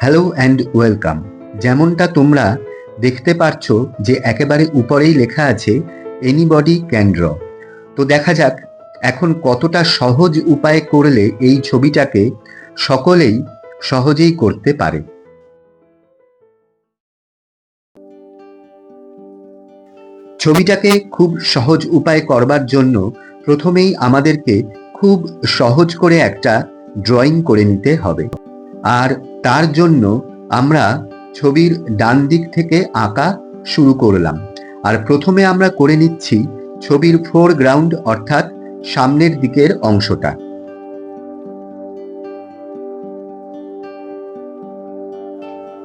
Hello and welcome. যেমনটা তোমরা দেখতে পারছ যে একেবারে উপরেই লেখা আছে এনিবডি ক্যান ড্র তো দেখা যাক এখন কতটা সহজ উপায়ে করলে এই ছবিটাকে সকলেই সহজেই করতে পারে। ছবিটাকে খুব সহজ উপায় করবার জন্য প্রথমেই আমাদেরকে খুব সহজ করে একটা ড্রয়িং করে নিতে হবে। আর তার জন্য আমরা ছবির ডান দিক থেকে আঁকা শুরু করলাম। আর প্রথমে আমরা করে নিচ্ছি ছবির ফোরগ্রাউন্ড অর্থাৎ সামনের দিকের অংশটা।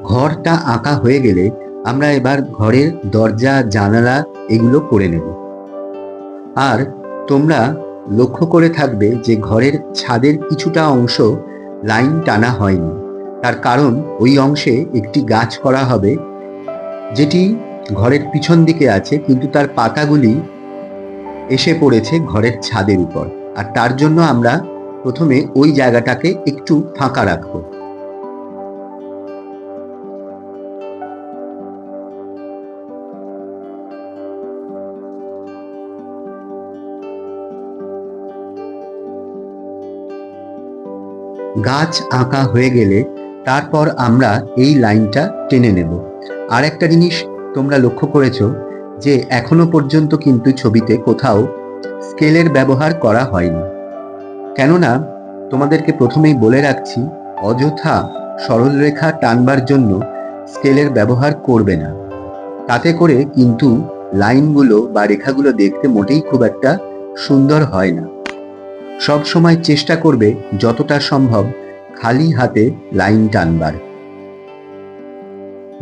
ঘরটা আঁকা হয়ে গেলে আমরা এবার ঘরের দরজা, জানালা এগুলো করে নেব। আর তোমরা লক্ষ্য করে থাকবে যে ঘরের ছাদের কিছুটা অংশ লাইন টানা হয়নি। তার কারণ ওই অংশে একটি গাছ করা হবে, যেটি ঘরের পিছন দিকে আছে, কিন্তু তার পাতাগুলি এসে পড়েছে ঘরের ছাদের উপর। আর তার জন্য আমরা প্রথমে ওই জায়গাটাকে একটু ফাঁকা রাখব। গাছ আঁকা হয়ে গেলে তারপর আমরা এই লাইনটা টেনে নেব। আর একটা জিনিস তোমরা লক্ষ্য করেছ যে এখনও পর্যন্ত কিন্তু ছবিতে কোথাও স্কেলের ব্যবহার করা হয়নি। কেননা তোমাদেরকে প্রথমেই বলে রাখছি, অযথা সরলরেখা টানবার জন্য স্কেলের ব্যবহার করবে না। তাতে করে কিন্তু লাইনগুলো বা রেখাগুলো দেখতে মোটেই খুব একটা সুন্দর হয় না। সব সময় চেষ্টা করবে যতটা সম্ভব খালি হাতে লাইন টানবার।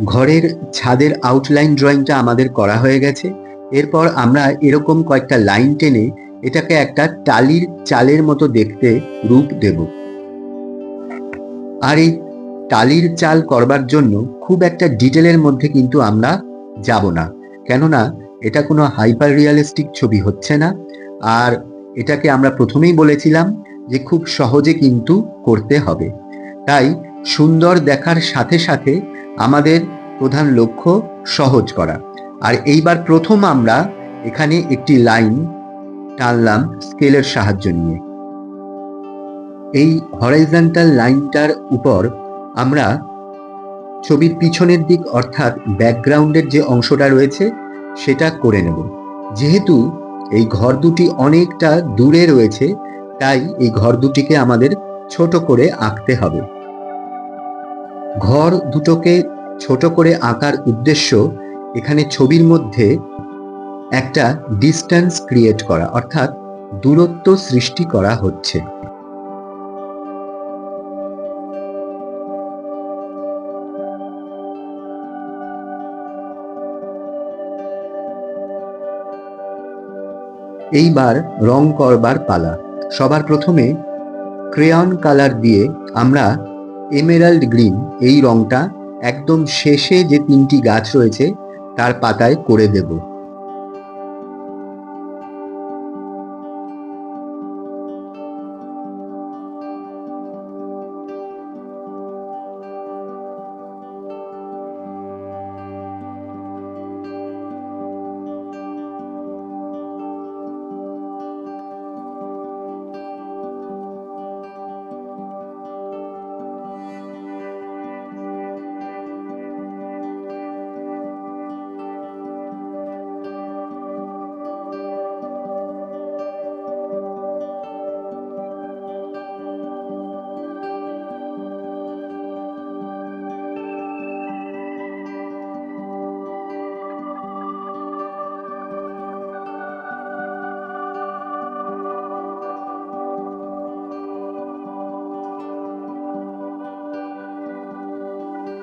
ঘরের ছাদের আউটলাইন ড্রয়িংটা আমাদের করা হয়ে গেছে। এরপর আমরা এরকম কয়েকটা লাইন টেনে এটাকে একটা টালির চালের মতো দেখতে রূপ দেব। আর এই টালির চাল করবার জন্য খুব একটা ডিটেলের মধ্যে কিন্তু আমরা যাব না। কেননা এটা কোনো হাইপার রিয়ালিস্টিক ছবি হচ্ছে না। আর এটাকে আমরা প্রথমেই বলেছিলাম যে খুব সহজে কিন্তু করতে হবে। তাই সুন্দর দেখার সাথে সাথে আমাদের প্রধান লক্ষ্য সহজ করা। আর এইবার প্রথম আমরা এখানে একটি লাইন টানলাম স্কেলের সাহায্য নিয়ে। এই হরাইজন্টাল লাইনটার উপর আমরা ছবির পিছনের দিক অর্থাৎ ব্যাকগ্রাউন্ডের যে অংশটা রয়েছে, সেটা করে নেব। যেহেতু এই ঘর দুটি অনেকটা দূরে রয়েছে, তাই এই ঘর দুটিকে আমাদের ছোট করে আঁকতে হবে। ঘর দুটোকে ছোট করে আঁকার উদ্দেশ্য এখানে ছবির মধ্যে একটা ডিস্টেন্স ক্রিয়েট করা, অর্থাৎ দূরত্ব সৃষ্টি করা হচ্ছে। এইবার রং করবার পালা। সবার প্রথমে ক্রেয়ন কালার দিয়ে আমরা এমেরাল্ড গ্রিন এই রংটা একদম শেষে যে তিনটি গাছ রয়েছে, তার পাতায় করে দেব।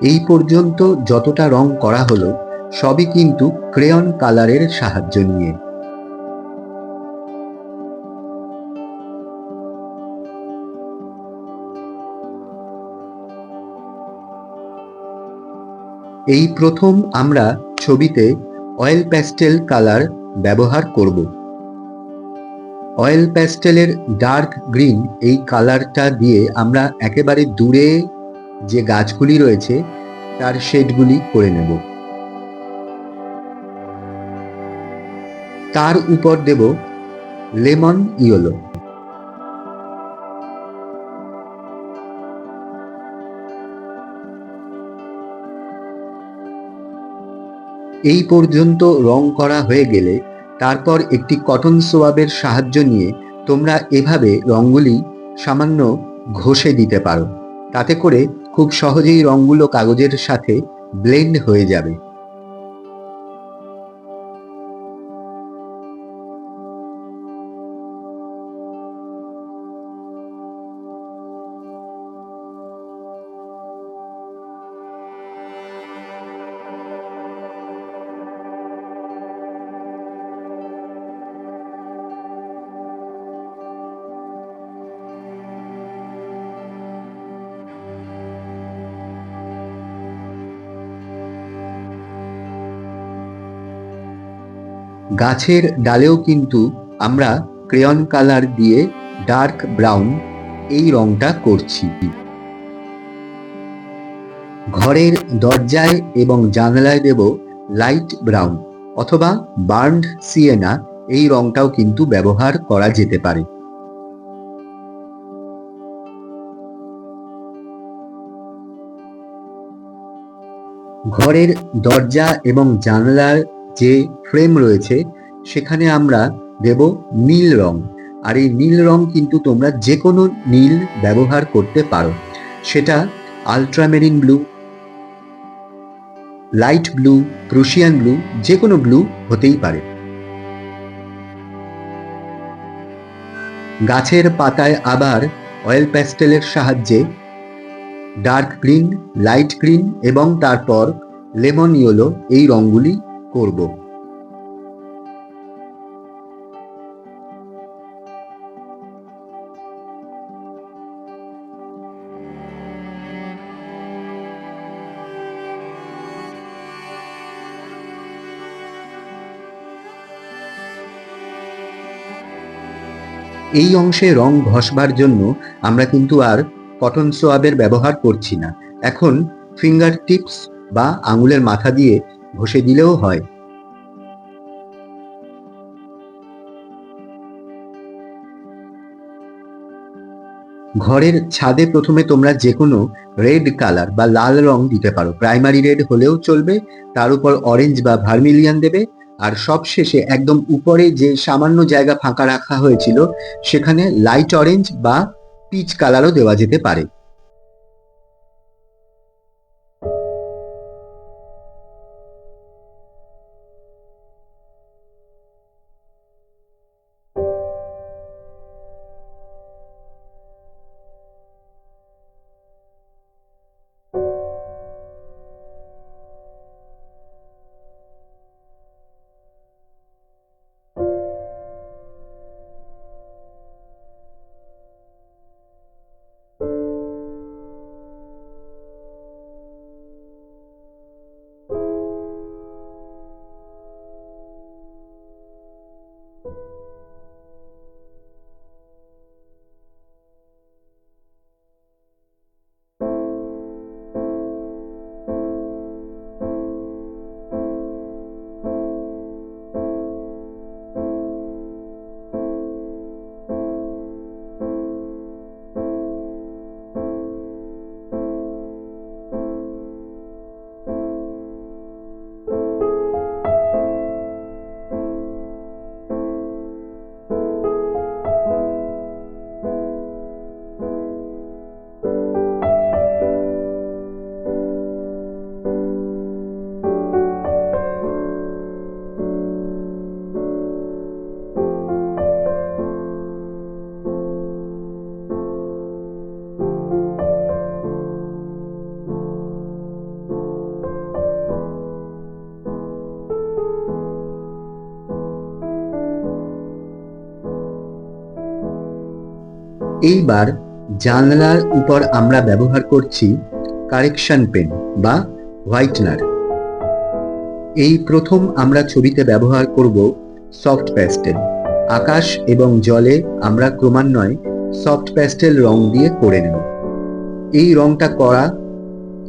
এই পর্যন্ত যতটা রং করা হলো, সবই কিন্তু ক্রেয়ন কালারের সাহায্য নিয়ে। এই প্রথম আমরা ছবিতে অয়েল প্যাস্টেল কালার ব্যবহার করব। অয়েল প্যাস্টেলের ডার্ক গ্রিন এই কালারটা দিয়ে আমরা একেবারে দূরে যে গাছগুলি রয়েছে, তার শেডগুলি করে নেব। তার উপর দেব লেমন ইয়েলো। এই পর্যন্ত রং করা হয়ে গেলে তারপর একটি কটন সোয়াবের সাহায্য নিয়ে তোমরা এভাবে রঙগুলি সামান্য ঘষে দিতে পারো। তাতে করে খুব সহজেই রঙগুলো কাগজের সাথে ব্লেন্ড হয়ে যাবে। গাছের ডালেও কিন্তু আমরা ক্রেয়ন কালার দিয়ে ডার্ক ব্রাউন এই রংটা করছি। ঘরের দরজায় এবং জানালায় দেব লাইট ব্রাউন অথবা বার্নড সিয়েনা এই রংটাও কিন্তু ব্যবহার করা যেতে পারে। ঘরের দরজা এবং জানালার যে ফ্রেম রয়েছে, সেখানে আমরা দেব নীল রং। আর এই নীল রং কিন্তু তোমরা যে কোনো নীল ব্যবহার করতে পারো। সেটা ultramarine blue light blue Prussian blue যে কোনো ব্লু হতেই পারে। গাছের পাতায় আবার অয়েল প্যাস্টেলের সাহায্যে ডার্ক গ্রিন লাইট গ্রিন এবং তারপর লেমন ইয়েলো এই রঙগুলি করব। এই অংশে রং ঘষবার জন্য আমরা কিন্তু আর কটন সোয়াবের ব্যবহার করছি না। এখন ফিঙ্গার টিপস বা আঙুলের মাথা দিয়ে ঘষে দিলেও হয়। ঘরের ছাদে প্রথমে তোমরা যে কোনো রেড কালার বা লাল রং দিতে পারো। প্রাইমারি রেড হলেও চলবে, তার উপর অরেঞ্জ বা ভার্মিলিয়ান দেবে, আর সবশেষে একদম উপরে যে সামান্য জায়গা ফাঁকা রাখা হয়েছিল, সেখানে লাইট অরেঞ্জ বা পিচ কালারও দেওয়া যেতে পারে। এইবার জানলার উপর আমরা ব্যবহার করছি কারেকশন পেন বা হোয়াইটনার। এই প্রথম আমরা ছবিতে ব্যবহার করব সফট প্যাস্টেল। আকাশ এবং জলে আমরা ক্রমান্বয়ে সফট প্যাস্টেল রং দিয়ে করে নেব। এই রংটা করা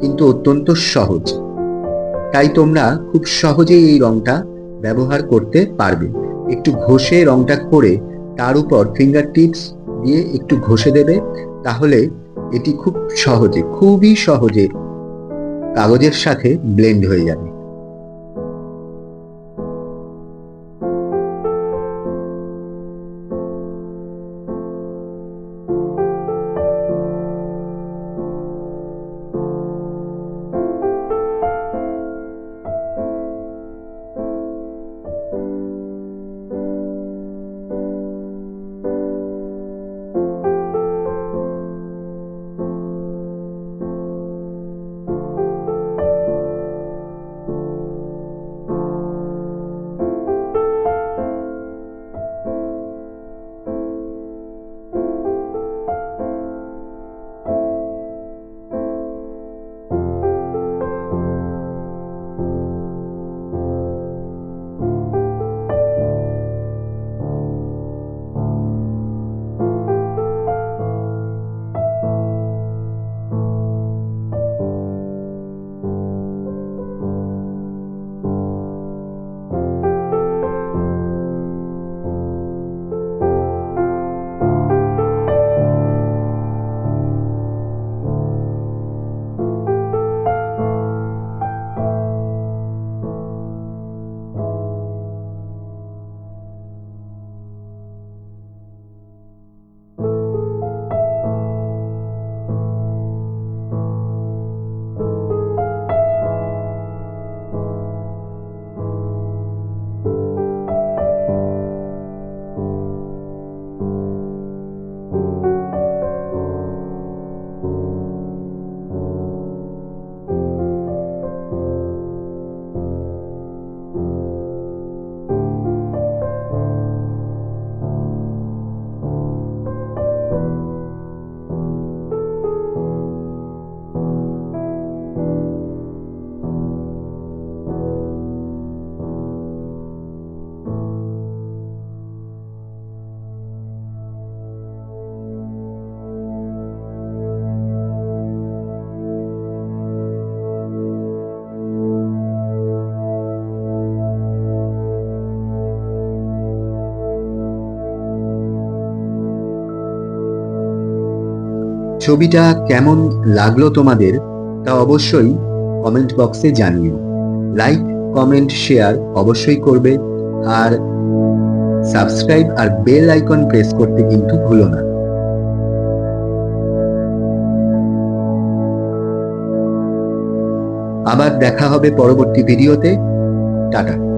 কিন্তু অত্যন্ত সহজ। তাই তোমরা খুব সহজেই এই রংটা ব্যবহার করতে পারবে। একটু ঘষে রংটা করে তার উপর ফিঙ্গার টিপস দিয়ে একটু ঘষে দেবে, তাহলে এটি খুব সহজে, খুবই সহজে কাগজের সাথে ব্লেন্ড হয়ে যাবে। ছবিটা কেমন লাগল তোমাদের তা অবশ্যই কমেন্ট বক্সে জানিও। লাইক কমেন্ট শেয়ার অবশ্যই করবে আর সাবস্ক্রাইব আর বেল আইকন প্রেস করতে কিন্তু ভুলো না। আবার দেখা হবে পরবর্তী ভিডিওতে টাটা।